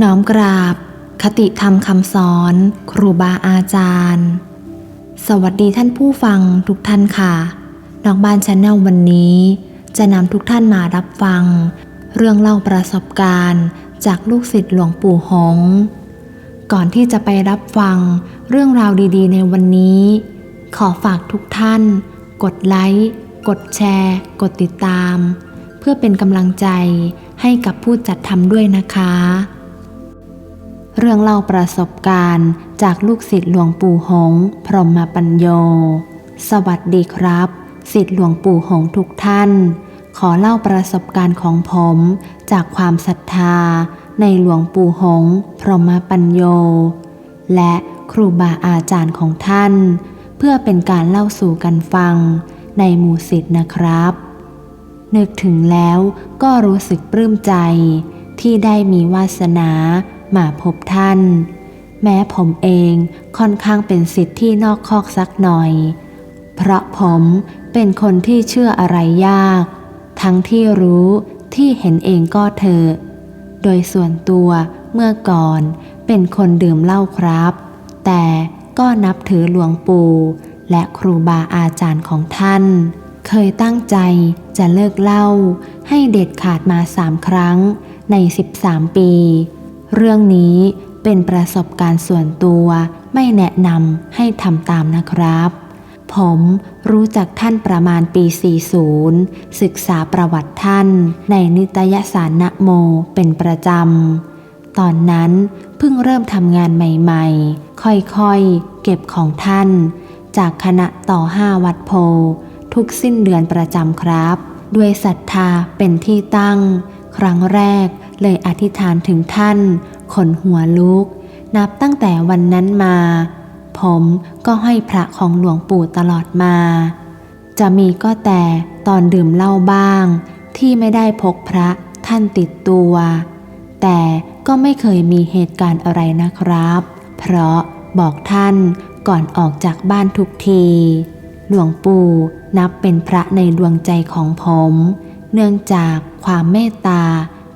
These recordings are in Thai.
น้อมกราบ คติธรรมคำสอน ครูบาอาจารย์ สวัสดีท่านผู้ฟังทุกท่านค่ะ นอกบ้านชาแนลวันนี้ จะนำทุกท่านมารับฟัง เรื่องเล่าประสบการณ์ จากลูกศิษย์หลวงปู่หง ก่อนที่จะไปรับฟังเรื่องราวดีๆ ในวันนี้ ขอฝากทุกท่าน กดไลค์ กดแชร์ กดติดตาม เพื่อเป็นกำลังใจให้กับผู้จัดทำด้วยนะคะ เรื่องเล่าประสบการณ์จากลูกศิษย์หลวงปู่หง พรหมปัญโย สวัสดีครับ ศิษย์หลวงปู่หงทุกท่าน ขอเล่าประสบการณ์ของผม จากความศรัทธา ในหลวงปู่หง พรหมปัญโย และครูบาอาจารย์ของท่าน เพื่อเป็นการเล่าสู่กันฟัง ในหมู่ศิษย์นะครับ นึกถึงแล้วก็รู้สึกปลื้มใจที่ได้มีวาสนา มาพบท่าน แม้ผมเองค่อนข้างเป็นสิทธิ์ที่นอกคอกสักหน่อย เพราะผมเป็นคนที่เชื่ออะไรยาก ทั้งที่รู้ที่เห็นเองก็เถอะโดยส่วนตัวเมื่อก่อนเป็นคนดื่มเหล้าครับ แต่ก็นับถือหลวงปู่และครูบาอาจารย์ของท่าน เคยตั้งใจจะเลิกเหล้าให้เด็ดขาดมาสามครั้งใน 13 ปี เรื่องนี้เป็นประสบการณ์ส่วนตัวไม่แนะนำให้ทำตามนะครับ ผมรู้จักท่านประมาณปี 40 ศึกษาประวัติท่านในนิตยสารนโมเป็นประจำ ตอนนั้นเพิ่งเริ่มทำงานใหม่ๆ ค่อยๆ เก็บของท่าน จากคณะต่อห้าวัดโพ ทุกสิ้นเดือนประจำครับ ด้วยศรัทธาเป็นที่ตั้ง ครั้งแรก เลยอธิษฐานถึงท่าน ขนหัวลุก นับตั้งแต่วันนั้นมา ผมก็ให้พระของหลวงปู่ตลอดมา จะมีก็แต่ตอนดื่มเหล้าบ้าง ที่ไม่ได้พกพระท่านติดตัว แต่ก็ไม่เคยมีเหตุการณ์อะไรนะครับ เพราะบอกท่านก่อนออกจากบ้านทุกที หลวงปู่นับเป็นพระในดวงใจของผม เนื่องจากความเมตตา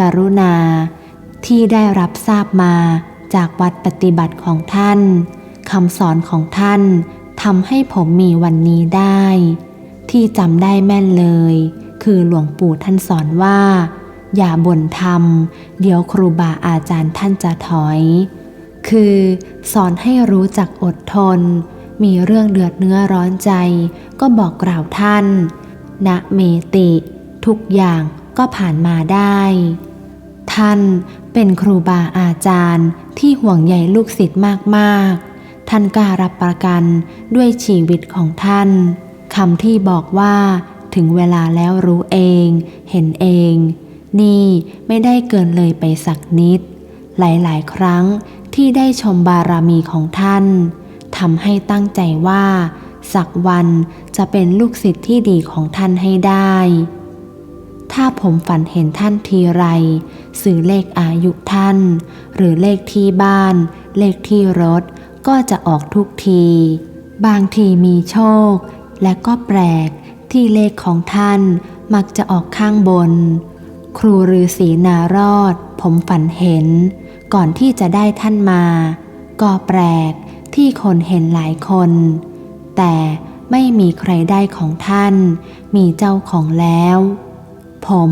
กรุณา ที่ได้รับทราบมาจากวัดปฏิบัติของท่านคำสอนของท่านทำให้ผมมีวันนี้ได้ ที่จำได้แม่นเลย คือหลวงปู่ท่านสอนว่า อย่าบ่นทำเดี๋ยวครูบาอาจารย์ท่านจะถอย คือสอนให้รู้จักอดทน มีเรื่องเดือดเนื้อร้อนใจ ก็บอกกล่าวท่านนะเมติ ทุกอย่างก็ผ่านมาได้ ท่าน เป็นครูบาอาจารย์ที่ห่วงใยลูกศิษย์มากๆ ท่านกล้ารับประกันด้วยชีวิตของท่านคำที่บอกว่า ถึงเวลาแล้วรู้เอง เห็นเอง นี่ไม่ได้เกินเลยไปสักนิด หลายๆ ครั้งที่ได้ชมบารมีของท่านทำให้ตั้งใจว่า สักวันจะเป็นลูกศิษย์ที่ดีของท่านให้ได้ ถ้าผมฝันเห็นท่านทีไร สื่อเลขอายุท่าน หรือเลขที่บ้าน เลขที่รถ ก็จะออกทุกที บางทีมีโชค และก็แปลกที่เลขของท่านมักจะออกข้างบน ครูฤาษีนารอด ผมฝันเห็น ก่อนที่จะได้ท่านมา ก็แปลกที่คนเห็นหลายคน แต่ไม่มีใครได้ของท่าน มีเจ้าของแล้ว ผม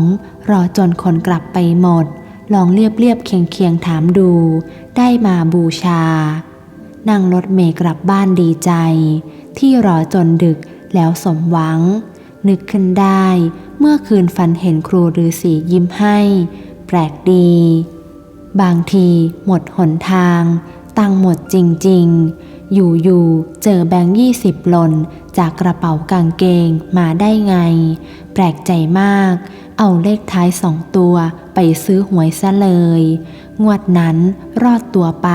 รอจนคนกลับไปหมด ลองเรียบเรียบเคียงเคียงถามดู ได้มาบูชา นั่งรถเมล์กลับบ้านดีใจ ที่รอจนดึกแล้วสมหวัง นึกขึ้นได้ เมื่อคืนฝันเห็นครูฤาษียิ้มให้ แปลกดี บางทีหมดหนทาง ตังหมดจริง ๆ อยู่ ๆ เจอแบงค์ยี่สิบหล่นจากกระเป๋ากางเกงมาได้ไง แปลกใจมาก เอาเลขท้ายสองตัวไปซื้อหวยซะเลย งวดนั้นรอดตัวไป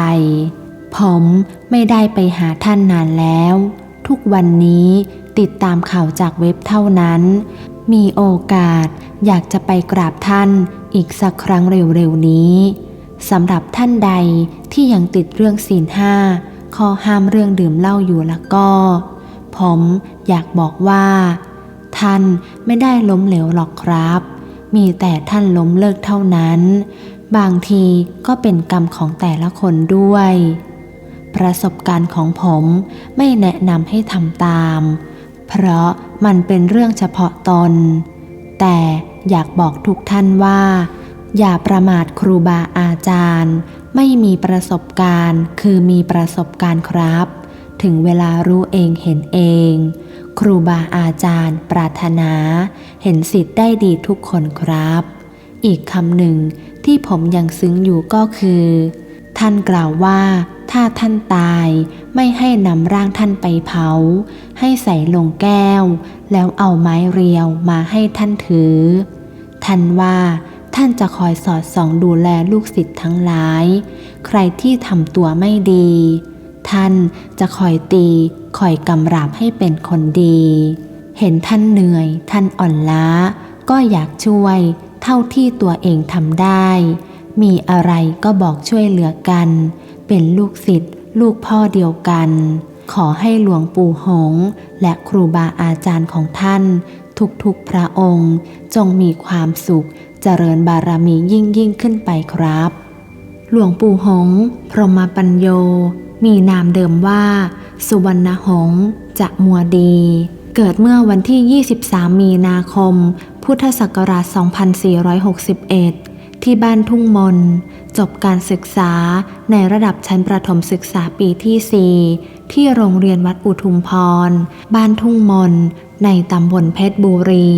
ผมไม่ได้ไปหาท่านนานแล้ว ทุกวันนี้ติดตามข่าวจากเว็บเท่านั้น มีโอกาสอยากจะไปกราบท่านอีกสักครั้งเร็วๆนี้สำหรับท่านใดที่ยังติดเรื่องศีลห้าข้อห้ามเรื่องดื่มเหล้าอยู่แล้วก็ ผมอยากบอกว่า ท่านไม่ได้ล้มเหลวหรอกครับ มีแต่ท่านล้มเลิกเท่านั้น บางทีก็เป็นกรรมของแต่ละคนด้วย ประสบการณ์ของผมไม่แนะนำให้ทำตาม เพราะมันเป็นเรื่องเฉพาะตน แต่อยากบอกทุกท่านว่า อย่าประมาทครูบาอาจารย์ ไม่มีประสบการณ์ คือมีประสบการณ์ครับ ถึงเวลารู้เองเห็นเอง ครูบาอาจารย์ ปรารถนา เห็นสิทธิ์ได้ดีทุกคนครับ อีกคำหนึ่งที่ผมยังซึ้งอยู่ก็คือ ท่านกล่าวว่า ถ้าท่านตายไม่ให้นำร่างท่านไปเผา ให้ใส่ลงแก้ว แล้วเอาไม้เรียวมาให้ท่านถือ ท่านว่าท่านจะคอยสอดส่องดูแลลูกศิษย์ทั้งหลาย ใครที่ทำตัวไม่ดี ท่านจะคอยตีคอยกำราบให้เป็นคนดี เห็นท่านเหนื่อย ท่านอ่อนล้า ก็อยากช่วย เท่าที่ตัวเองทำได้ มีอะไรก็บอกช่วยเหลือกัน เป็นลูกศิษย์ลูกพ่อเดียวกัน ขอให้หลวงปู่หง และครูบาอาจารย์ของท่าน ทุกๆพระองค์จงมีความสุขเจริญบารมียิ่งยิ่งขึ้นไปครับ หลวงปู่หง พรหมปัญโย มีนามเดิมว่า สุวรรณหงส์จะมัวดี เกิดเมื่อวันที่ 23 มีนาคม พุทธศักราช 2461 ที่บ้านทุ่งมน จบการศึกษาในระดับชั้นประถมศึกษาปีที่ 4 ที่โรงเรียนวัดอุทุมพร บ้านทุ่งมน ในตำบลเพชรบุรี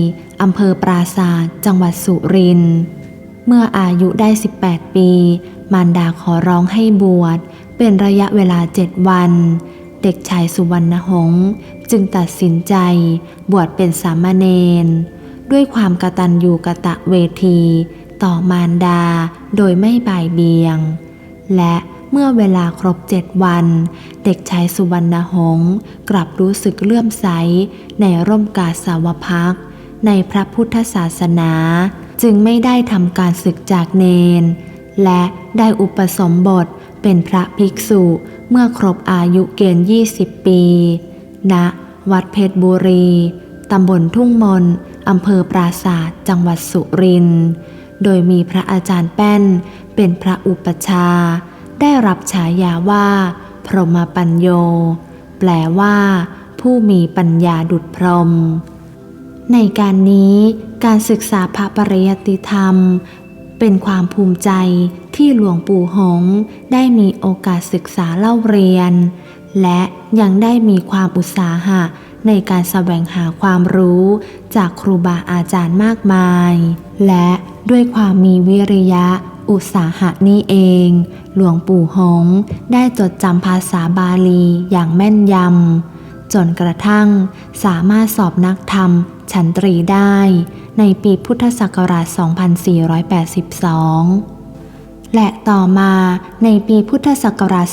อำเภอปราศาสจังหวัดสุรินทร์เมื่ออายุได้ 18 ปี มารดาขอร้องให้บวช เป็นระยะเวลาเจ็ดวัน เด็กชายสุวรรณหงษ์จึงตัดสินใจบวชเป็นสามเณรด้วยความกตัญญูกะตะเวที ต่อมารดาโดยไม่บ่ายเบียง และเมื่อเวลาครบเจ็ดวัน เด็กชายสุวรรณหงษ์กลับรู้สึกเลื่อมใสในร่มกาสาวพัก ในพระพุทธศาสนา จึงไม่ได้ทำการศึกจากเนน และได้อุปสมบท เป็นพระภิกษุเมื่อครบอายุเกณฑ์ 20 ปีณวัดเพชรบุรี ตำบลทุ่งมนอำเภอปราศาสตร์จังหวัดสุรินทร์ โดยมีพระอาจารย์แป้น เป็นพระอุปชา ได้รับฉายาว่า พรหมปัญโย แปลว่า ผู้มีปัญญาดุจพรหม ในการนี้การศึกษาพระปริยติธรรม เป็นความภูมิใจ ที่หลวงปู่หงได้มีโอกาสศึกษาเล่าเรียน และยังได้มีความอุตสาหะในการแสวงหาความรู้จากครูบาอาจารย์มากมาย และด้วยความมีวิริยะอุตสาหะนี้เอง หลวงปู่หงได้จดจำภาษาบาลีอย่างแม่นยำ จนกระทั่งสามารถสอบนักธรรมชั้นตรีได้ ในปีพุทธศักราช 2482 และต่อมาในปีพุทธศักราช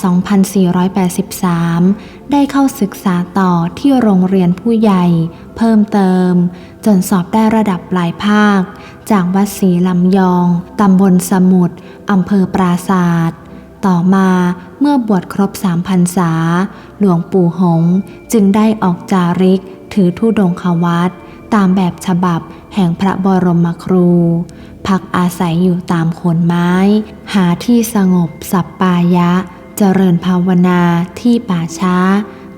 2483 ได้เข้าศึกษาต่อที่โรงเรียนผู้ใหญ่ เพิ่มเติม จนสอบได้ระดับปลายภาค จากวัดศรีลำยอง ตำบลสมุทรอำเภอปราศาสตร์ต่อมาเมื่อบวชครบสามพรรษา หลวงปู่หง จึงได้ออกจาริก ถือธุดงควัต ตามแบบฉบับแห่งพระบรมครู พักอาศัยอยู่ตามโคนไม้ หาที่สงบสัปปายะ เจริญภาวนาที่ป่าช้า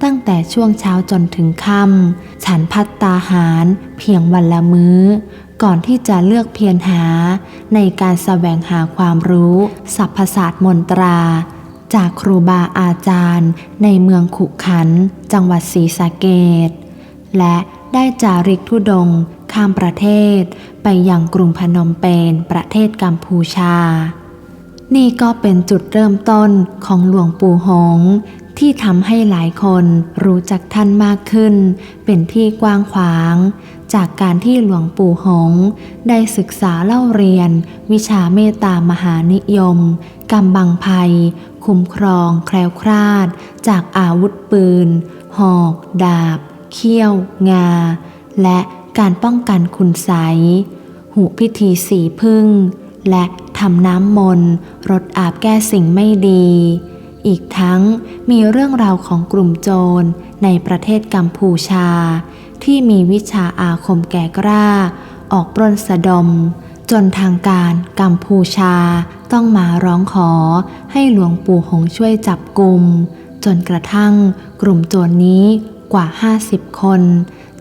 ตั้งแต่ช่วงเช้าจนถึงค่ำฉันพัตตาหารเพียงวันละมื้อ ก่อนที่จะเลือกเพียรหา ในการแสวงหาความรู้สัพพศาสตร์มนตราจากครูบาอาจารย์ในเมืองขุขัน จังหวัดศรีสะเกษและ ได้จาริกธุดง ข้ามประเทศ ไปยังกรุงพนมเปญประเทศกัมพูชา นี่ก็เป็นจุดเริ่มต้นของหลวงปู่หง ที่ทำให้หลายคนรู้จักท่านมากขึ้น เป็นที่กว้างขวาง จากการที่หลวงปู่หง ได้ศึกษาเล่าเรียน วิชาเมตตามหานิยมกำบังภัย คุ้มครอง แคล้วคลาด จากอาวุธปืน หอก ดาบ เขี้ยว งา และการป้องกันคุณไสหูพิธีสีพึ่ง และทำน้ำมนต์รดอาบแก้สิ่งไม่ดี อีกทั้งมีเรื่องราวของกลุ่มโจรในประเทศกัมพูชา ที่มีวิชาอาคมแก่กล้า ออกปล้นสะดม จนทางการกัมพูชาต้องมาร้องขอให้หลวงปู่หงช่วยจับกลุ่มจนกระทั่งกลุ่มโจรนี้ กว่า 50 คน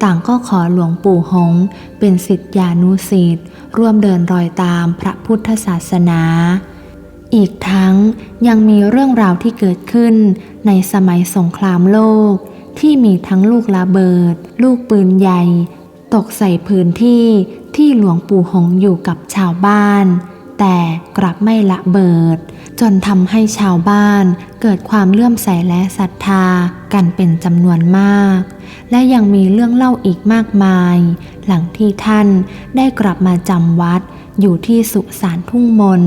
ต่างก็ขอหลวงปู่หง เป็นสิทธิานุสิทธิ์ร่วมเดินรอยตามพระพุทธศาสนา อีกทั้งยังมีเรื่องราวที่เกิดขึ้นในสมัยสงครามโลก ที่มีทั้งลูกระเบิด ลูกปืนใหญ่ ตกใส่พื้นที่ที่หลวงปู่หงอยู่กับชาวบ้าน แต่กลับไม่ละเบิด จนทำให้ชาวบ้านเกิดความเลื่อมใสและศรัทธากันเป็นจำนวนมาก และยังมีเรื่องเล่าอีกมากมาย หลังที่ท่านได้กลับมาจำวัดอยู่ที่สุสานทุ่งมน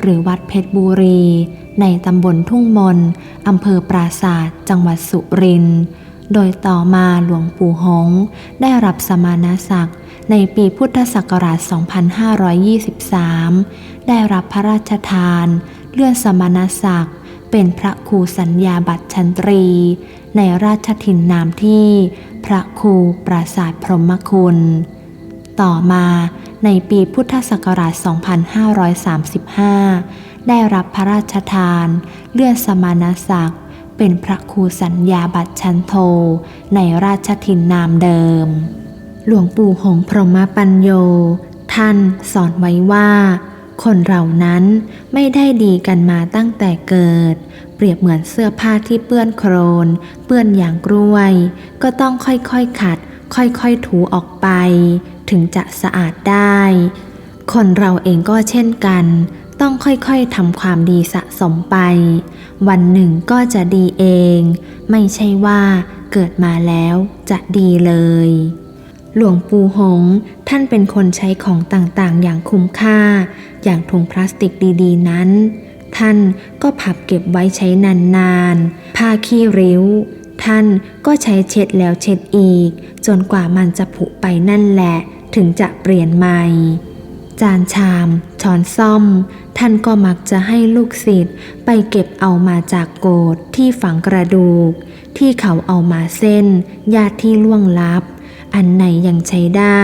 หรือวัดเพชรบุรี ในตำบลทุ่งมนอำเภอปราศาสตร์จังหวัดสุรินทร์โดยต่อมาหลวงปู่หงได้รับสมณศักดิ์ ในปีพุทธศักราช 2523 ได้รับพระราชทาน เลื่อนสมณศักดิ์ เป็นพระครูสัญญาบัตรชันตรี ในราชถิ่นนามที่พระครูปราศาสตร์พรหมคุณ ต่อมาในปีพุทธศักราช 2535 ได้รับพระราชทาน เลื่อนสมณศักดิ์ เป็นพระครูสัญญาบัตรชันโท ในราชทินนามเดิม หลวงปู่หงพรหมปัญโย ท่านสอนไว้ว่า คนเรานั้นไม่ได้ดีกันมาตั้งแต่เกิด เปรียบเหมือนเสื้อผ้าที่เปื้อนโครน เปื้อนอย่างกล้วย ก็ต้องค่อยๆขัด ค่อยๆถูออกไป ถึงจะสะอาดได้ คนเราเองก็เช่นกัน ต้องค่อยๆทำความดีสะสมไป วันหนึ่งก็จะดีเอง ไม่ใช่ว่าเกิดมาแล้วจะดีเลย หลวงปู่หง ท่านเป็นคนใช้ของต่างๆ อย่างคุ้มค่า อย่างถุงพลาสติกดีๆ นั้น ท่านก็พับเก็บไว้ใช้นานๆ ผ้าขี้ริ้ว ท่านก็ใช้เช็ดแล้วเช็ดอีก จนกว่ามันจะผุไปนั่นแหละ ถึงจะเปลี่ยนใหม่ จานชาม ช้อนซ่อม ท่านก็มักจะให้ลูกศิษย์ไปเก็บเอามาจากโกดที่ฝังกระดูก ที่เขาเอามาเส้นญาติที่ล่วงลับ อันไหนยังใช้ได้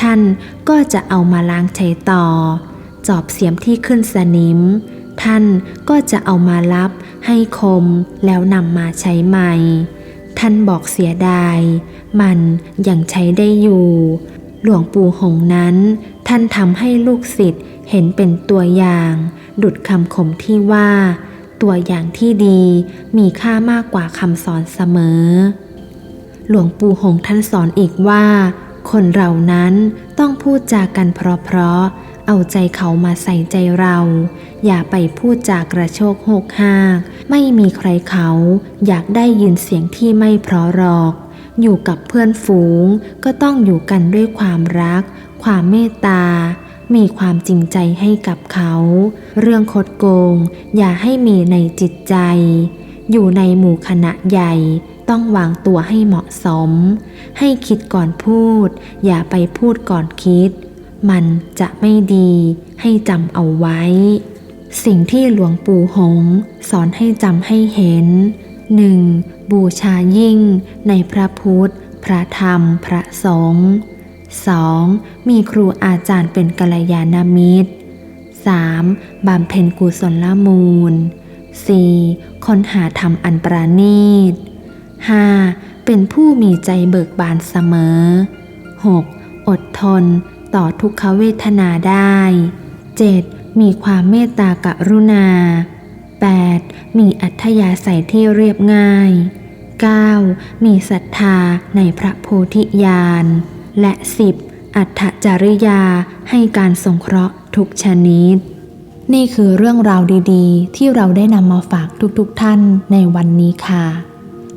ท่านก็จะเอามาล้างใช้ต่อ จอบเสียมที่ขึ้นสนิม ท่านก็จะเอามารับให้คมแล้วนำมาใช้ใหม่ ท่านบอกเสียดาย มันยังใช้ได้อยู่ หลวงปู่หงนั้น ท่านทำให้ลูกศิษย์เห็นเป็นตัวอย่าง ดุดคำคมที่ว่า ตัวอย่างที่ดีมีค่ามากกว่าคำสอนเสมอ หลวงปู่หงท่านสอนอีกว่า คนเรานั้นต้องพูดจากันเพราะๆเอาใจเขามาใส่ใจเรา อย่าไปพูดจากระโชกโหกหากไม่มีใครเขา อยากได้ยินเสียงที่ไม่เพราะหรอก อยู่กับเพื่อนฝูง ก็ต้องอยู่กันด้วยความรัก ความเมตตามีความจริงใจให้กับเขา เรื่องคดโกง อย่าให้มีในจิตใจ อยู่ในหมู่คณะใหญ่ ต้องวางตัวให้เหมาะสม ให้คิดก่อนพูด อย่าไปพูดก่อนคิด มันจะไม่ดีให้จำเอาไว้ สิ่งที่หลวงปู่หง สอนให้จำให้เห็น 1. บูชายิ่งในพระพุทธ พระธรรม พระสงฆ์ 2. มีครูอาจารย์เป็นกัลยาณมิตร 3. บำเพ็ญกุศลมูล 4. ค้นหาธรรมอันประณีต 5. เป็นผู้มีใจเบิกบานเสมอ 6. อดทนต่อทุกขเวทนาได้ 7. มีความเมตตากรุณา 8. มีอัธยาศัยที่เรียบง่าย 9. มีศรัทธาในพระโพธิญาณ และ 10. อัตจริยาให้การสงเคราะห์ทุกชนิด นี่คือเรื่องราวดีๆ ที่เราได้นำมาฝากทุกๆท่านในวันนี้ค่ะ